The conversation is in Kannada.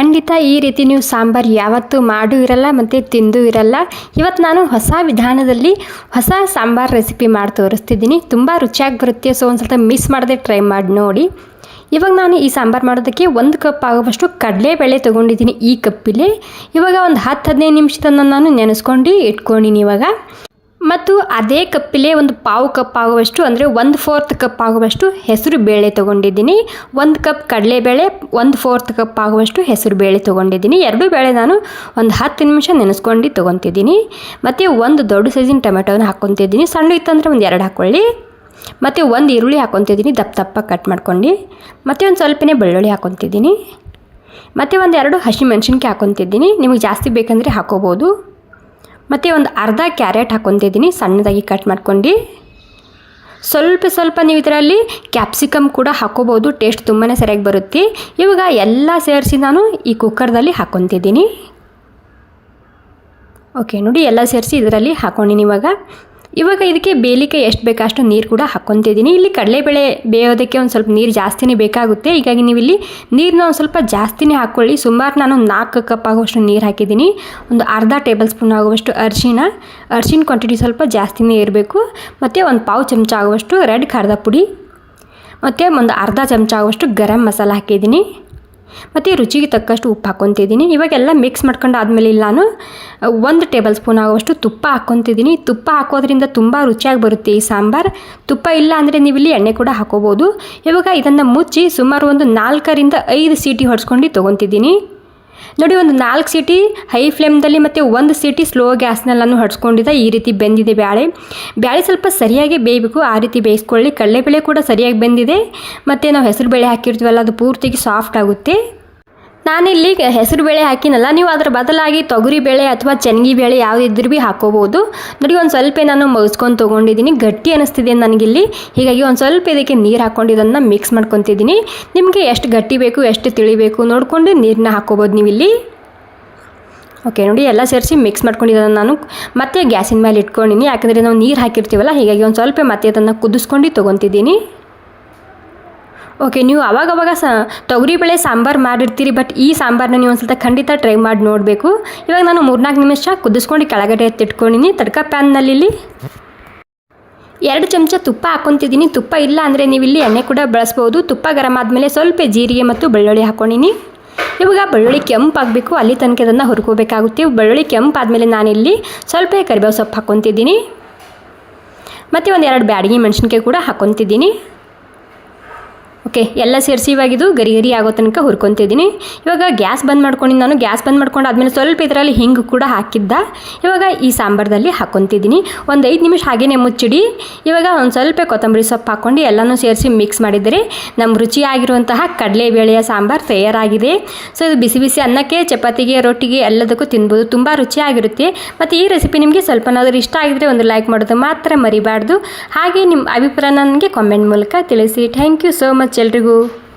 ಖಂಡಿತ ಈ ರೀತಿ ನೀವು ಸಾಂಬಾರು ಯಾವತ್ತೂ ಮಾಡೂ ಇರಲ್ಲ ಮತ್ತು ತಿಂದು ಇರಲ್ಲ. ಇವತ್ತು ನಾನು ಹೊಸ ವಿಧಾನದಲ್ಲಿ ಹೊಸ ಸಾಂಬಾರು ರೆಸಿಪಿ ಮಾಡಿ ತೋರಿಸ್ತಿದ್ದೀನಿ. ತುಂಬ ರುಚಿಯಾಗಿ ಬರುತ್ತೆ. ಸೊ ಒಂದು ಸ್ವಲ್ಪ ಮಿಸ್ ಮಾಡದೆ ಟ್ರೈ ಮಾಡಿ ನೋಡಿ. ಇವಾಗ ನಾನು ಈ ಸಾಂಬಾರು ಮಾಡೋದಕ್ಕೆ ಒಂದು ಕಪ್ ಆಗುವಷ್ಟು ಕಡಲೆಬೇಳೆ ತೊಗೊಂಡಿದ್ದೀನಿ ಈ ಕಪ್ಪಿಲೆ. ಇವಾಗ ಒಂದು ಹತ್ತು ಹದಿನೈದು ನಿಮಿಷದನ್ನು ನಾನು ನೆನೆಸ್ಕೊಂಡು ಇಟ್ಕೊಂಡಿನಿ ಇವಾಗ. ಮತ್ತು ಅದೇ ಕಪ್ಪಿಲೆ ಒಂದು ಪಾವು ಕಪ್ ಆಗುವಷ್ಟು, ಅಂದರೆ ಒಂದು ಫೋರ್ತ್ ಕಪ್ ಆಗುವಷ್ಟು ಹೆಸರು ಬೇಳೆ ತೊಗೊಂಡಿದ್ದೀನಿ. ಒಂದು ಕಪ್ ಕಡಲೆಬೇಳೆ, ಒಂದು ಫೋರ್ತ್ ಕಪ್ ಆಗುವಷ್ಟು ಹೆಸರು ಬೇಳೆ ತೊಗೊಂಡಿದ್ದೀನಿ. ಎರಡು ಬೇಳೆ ನಾನು ಒಂದು ಹತ್ತು ನಿಮಿಷ ನೆನೆಸ್ಕೊಂಡು ತೊಗೊತಿದ್ದೀನಿ. ಮತ್ತು ಒಂದು ದೊಡ್ಡ ಸೈಜಿನ ಟೊಮೆಟೊನ ಹಾಕ್ಕೊತಿದ್ದೀನಿ. ಸಣ್ಣ ಇತ್ತಂದರೆ ಒಂದು ಎರಡು ಹಾಕ್ಕೊಳ್ಳಿ ಮತ್ತು ಒಂದು ಈರುಳ್ಳಿ ಹಾಕ್ಕೊತಿದ್ದೀನಿ. ದಪ್ಪ ದಪ್ಪ ಕಟ್ ಮಾಡ್ಕೊಂಡು. ಮತ್ತು ಒಂದು ಸ್ವಲ್ಪನೇ ಬೆಳ್ಳುಳ್ಳಿ ಹಾಕ್ಕೊತಿದ್ದೀನಿ. ಮತ್ತು ಒಂದು ಎರಡು ಹಸಿ ಮೆಣಸಿನ್ಕಾಯಿ ಹಾಕ್ಕೊತಿದ್ದೀನಿ. ನಿಮಗೆ ಜಾಸ್ತಿ ಬೇಕಂದರೆ ಹಾಕೋಬೋದು. ಮತ್ತು ಒಂದು ಅರ್ಧ ಕ್ಯಾರೆಟ್ ಹಾಕ್ಕೊತಿದ್ದೀನಿ ಸಣ್ಣದಾಗಿ ಕಟ್ ಮಾಡ್ಕೊಂಡು. ಸ್ವಲ್ಪ ಸ್ವಲ್ಪ ನೀವು ಇದರಲ್ಲಿ ಕ್ಯಾಪ್ಸಿಕಮ್ ಕೂಡ ಹಾಕೋಬೋದು ಟೇಸ್ಟ್ ತುಂಬಾ ಸರಿಯಾಗಿ ಬರುತ್ತೆ. ಇವಾಗ ಎಲ್ಲ ಸೇರಿಸಿ ನಾನು ಈ ಕುಕ್ಕರ್ದಲ್ಲಿ ಹಾಕ್ಕೊತಿದ್ದೀನಿ ಓಕೆ ನೋಡಿ ಎಲ್ಲ ಸೇರಿಸಿ ಇದರಲ್ಲಿ ಹಾಕೊಂಡಿನಿ ಇವಾಗ. ಇವಾಗ ಇದಕ್ಕೆ ಬೇಲಿಕೆ ಎಷ್ಟು ಬೇಕು ಅಷ್ಟು ನೀರು ಕೂಡ ಹಾಕ್ಕೊತಿದ್ದೀನಿ. ಇಲ್ಲಿ ಕಡಲೆಬೇಳೆ ಬೇಯೋದಕ್ಕೆ ಒಂದು ಸ್ವಲ್ಪ ನೀರು ಜಾಸ್ತಿನೇ ಬೇಕಾಗುತ್ತೆ. ಹೀಗಾಗಿ ನೀವು ಇಲ್ಲಿ ನೀರನ್ನ ಒಂದು ಸ್ವಲ್ಪ ಜಾಸ್ತಿನೇ ಹಾಕ್ಕೊಳ್ಳಿ ಸುಮಾರು ನಾನು ನಾಲ್ಕು ಕಪ್ ಆಗುವಷ್ಟು ನೀರು ಹಾಕಿದ್ದೀನಿ. ಒಂದು ಅರ್ಧ ಟೇಬಲ್ ಸ್ಪೂನ್ ಆಗುವಷ್ಟು ಅರಿಶಿನ ಅರಿಶಿನ ಕ್ವಾಂಟಿಟಿ ಸ್ವಲ್ಪ ಜಾಸ್ತಿನೇ ಇರಬೇಕು. ಮತ್ತು ಒಂದು ಪಾವು ಚಮಚ ಆಗುವಷ್ಟು ರೆಡ್ ಖಾರದ ಪುಡಿ. ಮತ್ತು ಒಂದು ಅರ್ಧ ಚಮಚ ಆಗುವಷ್ಟು ಗರಂ ಮಸಾಲ ಹಾಕಿದ್ದೀನಿ. ಮತ್ತು ರುಚಿಗೆ ತಕ್ಕಷ್ಟು ಉಪ್ಪು ಹಾಕ್ಕೊತಿದ್ದೀನಿ. ಇವಾಗೆಲ್ಲ ಮಿಕ್ಸ್ ಮಾಡ್ಕೊಂಡು ಆದಮೇಲೆ ನಾನು, ಒಂದು ಟೇಬಲ್ ಸ್ಪೂನ್ ಆಗುವಷ್ಟು ತುಪ್ಪ ಹಾಕ್ಕೊತಿದ್ದೀನಿ. ತುಪ್ಪ ಹಾಕೋದ್ರಿಂದ ತುಂಬ ರುಚಿಯಾಗಿ ಬರುತ್ತೆ ಈ ಸಾಂಬಾರು. ತುಪ್ಪ ಇಲ್ಲ ಅಂದರೆ ನೀವು ಇಲ್ಲಿ ಎಣ್ಣೆ ಕೂಡ ಹಾಕೋಬೋದು. ಇವಾಗ ಇದನ್ನು ಮುಚ್ಚಿ ಸುಮಾರು ಒಂದು ನಾಲ್ಕರಿಂದ ಐದು ಸೀಟಿ ಹೊಡ್ಸ್ಕೊಂಡು ತೊಗೊತಿದ್ದೀನಿ. ನೋಡಿ, ಒಂದು ನಾಲ್ಕು ಸಿಟಿ ಹೈ ಫ್ಲೇಮ್ದಲ್ಲಿ ಮತ್ತು ಒಂದು ಸಿಟಿ ಸ್ಲೋ ಗ್ಯಾಸ್ನಲ್ಲಿ ಹಡ್ಸ್ಕೊಂಡಿದ್ದ ಈ ರೀತಿ ಬೆಂದಿದೆ ಬ್ಯಾಳೆ. ಬ್ಯಾಳೆ ಸ್ವಲ್ಪ ಸರಿಯಾಗಿ ಬೇಯಬೇಕು. ಆ ರೀತಿ ಬೇಯಿಸ್ಕೊಳ್ಳಿ. ಕಡಲೆಬೇಳೆ ಕೂಡ ಸರಿಯಾಗಿ ಬೆಂದಿದೆ. ಮತ್ತು ನಾವು ಹೆಸರು ಬೇಳೆ ಹಾಕಿರ್ತೀವಲ್ಲ, ಅದು ಪೂರ್ತಿಗೆ ಸಾಫ್ಟ್ ಆಗುತ್ತೆ. ನಾನಿಲ್ಲಿ ಹೆಸರು ಬೇಳೆ ಹಾಕಿನಲ್ಲ, ನೀವು ಅದರ ಬದಲಾಗಿ ತೊಗರಿ ಬೇಳೆ ಅಥವಾ ಚೆನ್ನಗಿ ಬೇಳೆ ಯಾವುದಿದ್ರೂ ಭೀ ಹಾಕೋಬೋದು. ನೋಡಿ, ಒಂದು ಸ್ವಲ್ಪ ನಾನು ಮಗ್ಸ್ಕೊಂಡು ತೊಗೊಂಡಿದ್ದೀನಿ ಗಟ್ಟಿ ಅನ್ನಿಸ್ತಿದೆ ನನಗಿಲ್ಲಿ. ಹೀಗಾಗಿ ಒಂದು ಸ್ವಲ್ಪ ಇದಕ್ಕೆ ನೀರು ಹಾಕ್ಕೊಂಡು ಇದನ್ನು ಮಿಕ್ಸ್ ಮಾಡ್ಕೊತಿದ್ದೀನಿ ನಿಮಗೆ ಎಷ್ಟು ಗಟ್ಟಿ ಬೇಕು, ಎಷ್ಟು ತಿಳಿಬೇಕು ನೋಡಿಕೊಂಡು ನೀರನ್ನ ಹಾಕೋಬೋದು ನೀವು ಇಲ್ಲಿ ಓಕೆ ನೋಡಿ, ಎಲ್ಲ ಸೇರಿಸಿ ಮಿಕ್ಸ್ ಮಾಡ್ಕೊಂಡಿದ್ದನ್ನು ನಾನು ಮತ್ತೆ ಗ್ಯಾಸಿನ ಮೇಲೆ ಇಟ್ಕೊಂಡಿನಿ. ಯಾಕಂದರೆ ನಾವು ನೀರು ಹಾಕಿರ್ತೀವಲ್ಲ, ಹೀಗಾಗಿ ಒಂದು ಸ್ವಲ್ಪ ಮತ್ತೆ ಅದನ್ನು ಕುದಿಸ್ಕೊಂಡು ತೊಗೊತಿದ್ದೀನಿ ಓಕೆ ನೀವು ಅವಾಗವಾಗ ಸ ತೊಗರಿಬೇಳೆ ಸಾಂಬಾರು ಮಾಡಿರ್ತೀರಿ ಬಟ್ ಈ ಸಾಂಬಾರನ್ನ ನೀವು ಒಂದು ಸ್ವಲ್ಪ ಖಂಡಿತ ಟ್ರೈ ಮಾಡಿ ನೋಡಬೇಕು. ಇವಾಗ ನಾನು ಮೂರ್ನಾಲ್ಕು ನಿಮಿಷ ಕುದಿಸ್ಕೊಂಡು ಕೆಳಗಡೆ ಎತ್ತಿಟ್ಕೊಂಡಿನಿ. ತಡ್ಕ ಪ್ಯಾನ್ನಲ್ಲಿ ಇಲ್ಲಿ. ಎರಡು ಚಮಚ ತುಪ್ಪ ಹಾಕ್ಕೊತಿದ್ದೀನಿ ತುಪ್ಪ ಇಲ್ಲ ಅಂದರೆ ನೀವು ಇಲ್ಲಿ ಎಣ್ಣೆ ಕೂಡ ಬಳಸ್ಬೋದು. ತುಪ್ಪ ಗರಂ ಆದಮೇಲೆ ಸ್ವಲ್ಪ ಜೀರಿಗೆ ಮತ್ತು ಬೆಳ್ಳುಳ್ಳಿ ಹಾಕ್ಕೊಂಡಿನಿ ಇವಾಗ ಬೆಳ್ಳುಳ್ಳಿ ಕೆಂಪಾಗಬೇಕು ಅಲ್ಲಿ ತನಕ ಅದನ್ನು ಹುರ್ಕೋಬೇಕಾಗುತ್ತೆ. ಬೆಳ್ಳುಳ್ಳಿ ಕೆಂಪಾದಮೇಲೆ ನಾನಿಲ್ಲಿ ಸ್ವಲ್ಪ ಕರಿಬೇವು ಸೊಪ್ಪು ಹಾಕ್ಕೊತಿದ್ದೀನಿ ಮತ್ತು ಒಂದು ಎರಡು ಬ್ಯಾಡಗಿ ಮೆಣಸಿನ್ಕಾಯಿ ಕೂಡ ಹಾಕ್ಕೊತಿದ್ದೀನಿ ಓಕೆ ಎಲ್ಲ ಸೇರಿಸಿ ಇವಾಗ ಇದು ಗರಿ ಗರಿ ಆಗೋ ತನಕ ಹುರ್ಕೊತಿದ್ದೀನಿ ಇವಾಗ ಗ್ಯಾಸ್ ಬಂದ್ ಮಾಡ್ಕೊಂಡು ನಾನು. ಗ್ಯಾಸ್ ಬಂದ್ ಮಾಡ್ಕೊಂಡು ಆದಮೇಲೆ ಸ್ವಲ್ಪ ಇದರಲ್ಲಿ ಹಿಂಗೆ ಕೂಡ ಹಾಕಿದ್ದ. ಇವಾಗ ಈ ಸಾಂಬಾರ್ದಲ್ಲಿ ಹಾಕ್ಕೊತಿದ್ದೀನಿ ಒಂದು ಐದು ನಿಮಿಷ ಹಾಗೇ ಮುಚ್ಚಿಡಿ. ಇವಾಗ ಒಂದು ಸ್ವಲ್ಪ ಕೊತ್ತಂಬರಿ ಸೊಪ್ಪು ಹಾಕ್ಕೊಂಡು ಎಲ್ಲನೂ ಸೇರಿಸಿ ಮಿಕ್ಸ್ ಮಾಡಿದರೆ ನಮ್ಮ ರುಚಿಯಾಗಿರುವಂತಹ ಕಡಲೆಬೇಳೆಯ ಸಾಂಬಾರು ತಯಾರಾಗಿದೆ. ಸೊ ಇದು ಬಿಸಿ ಬಿಸಿ ಅನ್ನಕ್ಕೆ, ಚಪಾತಿಗೆ, ರೊಟ್ಟಿಗೆ ಎಲ್ಲದಕ್ಕೂ ತಿನ್ಬೋದು. ತುಂಬ ರುಚಿಯಾಗಿರುತ್ತೆ. ಮತ್ತು ಈ ರೆಸಿಪಿ ನಿಮಗೆ ಸ್ವಲ್ಪನಾದರೂ ಇಷ್ಟ ಆಗಿದ್ರೆ ಒಂದು ಲೈಕ್ ಮಾಡೋದು ಮಾತ್ರ ಮರಿಬಾರ್ದು. ಹಾಗೆ ನಿಮ್ಮ ಅಭಿಪ್ರಾಯ ನನಗೆ ಕಾಮೆಂಟ್ ಮೂಲಕ ತಿಳಿಸಿ. Thank you so much much